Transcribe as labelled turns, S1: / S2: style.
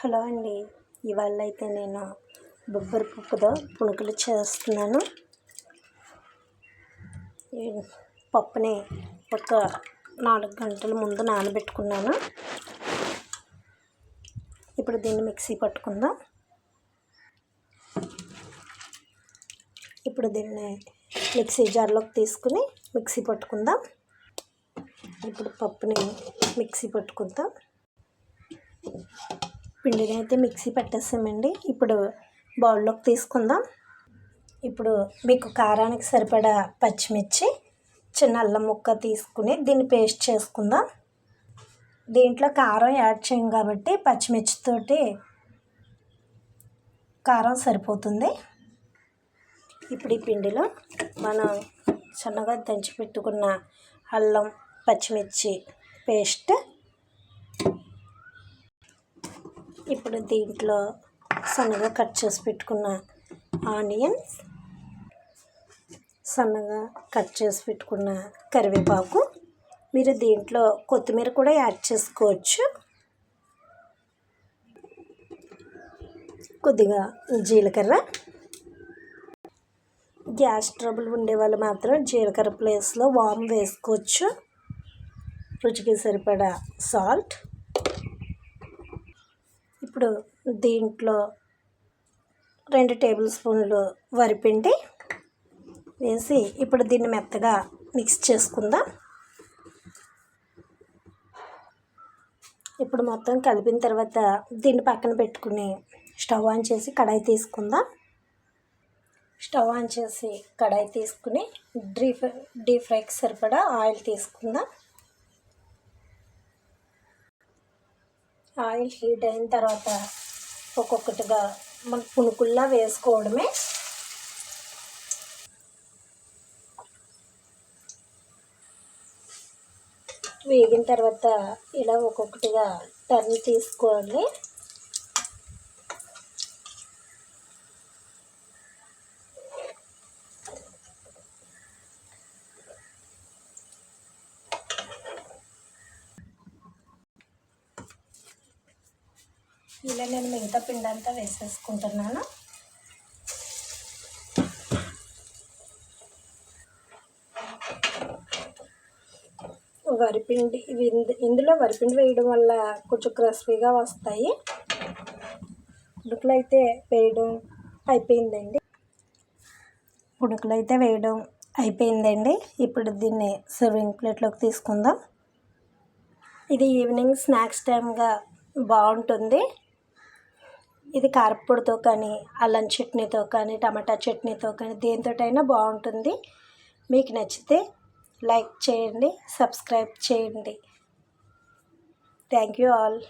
S1: Hello అండి. ఇవాళ అయితే నేను బొబ్బరి పప్పుతో పునుకులు చేస్తున్నాను. పప్పుని ఒక నాలుగు గంటల ముందు నానబెట్టుకున్నాను. ఇప్పుడు దీన్ని మిక్సీ పట్టుకుందాం. ఇప్పుడు దీన్ని మిక్సీ జార్లోకి తీసుకుని మిక్సీ పట్టుకుందాం. ఇప్పుడు పప్పుని మిక్సీ పట్టుకుందాం. పిండిని అయితే మిక్సీ పెట్టేసామండి. ఇప్పుడు బౌల్లోకి తీసుకుందాం. ఇప్పుడు మీకు కారానికి సరిపడా పచ్చిమిర్చి చిన్న అల్లం ముక్క తీసుకుని దీన్ని పేస్ట్ చేసుకుందాం. దీంట్లో కారం యాడ్ చేయం కాబట్టి పచ్చిమిర్చితోటి కారం సరిపోతుంది. ఇప్పుడు ఈ పిండిలో మనం సన్నగా దంచి పెట్టుకున్న అల్లం పచ్చిమిర్చి పేస్ట్ ఇప్పుడు దీంట్లో సన్నగా కట్ చేసి పెట్టుకున్న ఆనియన్స్ సన్నగా కట్ చేసి పెట్టుకున్న కరివేపాకు. మీరు దీంట్లో కొత్తిమీర కూడా యాడ్ చేసుకోవచ్చు. కొద్దిగా జీలకర్ర. గ్యాస్ ట్రబుల్ ఉండే వాళ్ళు మాత్రం జీలకర్ర ప్లేస్లో వామ్ వేసుకోవచ్చు. రుచికి సరిపడా సాల్ట్. ఇప్పుడు దీంట్లో రెండు టేబుల్ స్పూన్లు వరిపిండి వేసి ఇప్పుడు దీన్ని మెత్తగా మిక్స్ చేసుకుందాం. ఇప్పుడు మొత్తం కలిపిన తర్వాత దీన్ని పక్కన పెట్టుకుని స్టవ్ ఆన్ చేసి కడాయి తీసుకుందాం. స్టవ్ ఆన్ చేసి కడాయి తీసుకుని డీప్ డీప్ ఫ్రైకి సరిపడా ఆయిల్ తీసుకుందాం. ఆయిల్ హీట్ అయిన తర్వాత ఒక్కొక్కటిగా మన పునుకుల్లా వేసుకోవడమే. వేగిన తర్వాత ఇలా ఒక్కొక్కటిగా టర్న్ తీసుకోవాలి. ఇలా నేను మిగతా పిండి అంతా వేసేసుకుంటున్నాను. వరిపిండి ఇందులో వరిపిండి వేయడం వల్ల కొంచెం క్రిస్పీగా వస్తాయి. పుణుకులు అయితే వేయడం అయిపోయిందండి. పుణుకులు అయితే వేయడం అయిపోయిందండి. ఇప్పుడు దీన్ని సర్వింగ్ ప్లేట్లోకి తీసుకుందాం. ఇది ఈవినింగ్ స్నాక్స్ టైంగా బాగుంటుంది. ఇది కారపొడితో కానీ అల్లం చట్నీతో కానీ టమాటా చట్నీతో కానీ దేనితోటైనా బాగుంటుంది. మీకు నచ్చితే లైక్ చేయండి సబ్స్క్రైబ్ చేయండి. Thank you all.